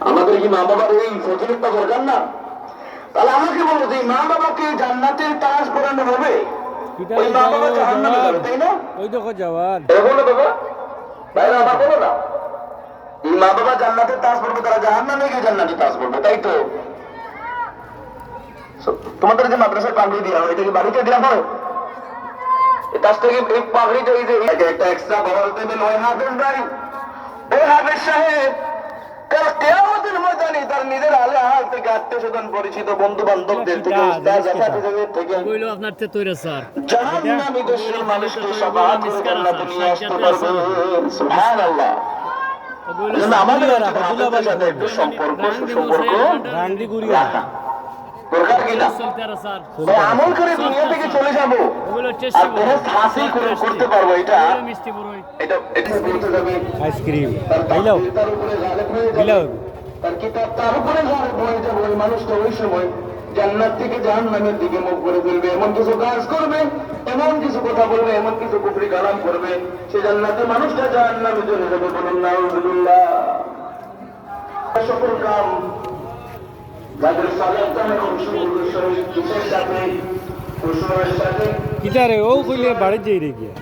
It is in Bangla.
আমাদের কি মা বাবার এই ফজিলতটা দরকার না তাহলে আমাকে বলো যে মা বাবাকে জান্নাতের তাস পড়ানো হবে? ওই মা বাবা জাহান্নামে যাবে তাই না? ওই দেখো জওয়ান এ বলো বাবা। আমার বলো না। এই মা বাবা জান্নাতের তাস পড়বে তারা জাহান্নামে গিয়ে জান্নাতের তাস পড়বে তাই তো? তোমাদের যে মাদ্রাসায় পাগড়ি দেওয়া হয় এটা কি বাড়িতে দেওয়া হয়? এই তাসটা কি এই পাগড়িটা এই যে একটা এক্সট্রা বড় দেবেন ওই হাফেজ ভাই। ওই হাফেজ সাহেব কেয়ামতের তার নিজের আলে হাল থেকে আত্মীয় স্বজন পরিচিত বন্ধু বান্ধবদের থেকে উস্তাদ জাফাতিদের থেকে। কইলো আপনার তে তৈরি স্যার। জাহান্নামী দেশের মানুষকে সাবাত করে জান্নাতে আসতে পারবে। সুবহানাল্লাহ। আমাদের রাখা, সাথে একটু সম্পর্ক সুসম্পর্ক রান্ডি গুড়িয়া দরকার কি না? চলতে আর স্যার। ভাই, আমল করে দুনিয়া থেকে চলে যাব। আর করে করতে পারব এটা এটা আইসক্রিম। তার উপরে তার কিতাব তার উপরে গালেব হয়ে যাবে ওই মানুষটা ওই সময় জান্নাত থেকে জাহান্নামের দিকে মুখ করে ফেলবে, এমন কিছু কাজ করবে, এমন কিছু কথা বলবে, এমন কিছু কুফরি কালাম করবে, সে জান্নাতের মানুষটা জাহান্নামে চলে যাবে বলুন, নাউজুবিল্লাহ। সকল কাম যাদের সালের কামে সাথে খুশির সাথে কিতা রে ও কইলে বাড়ি যাই রে গিয়া।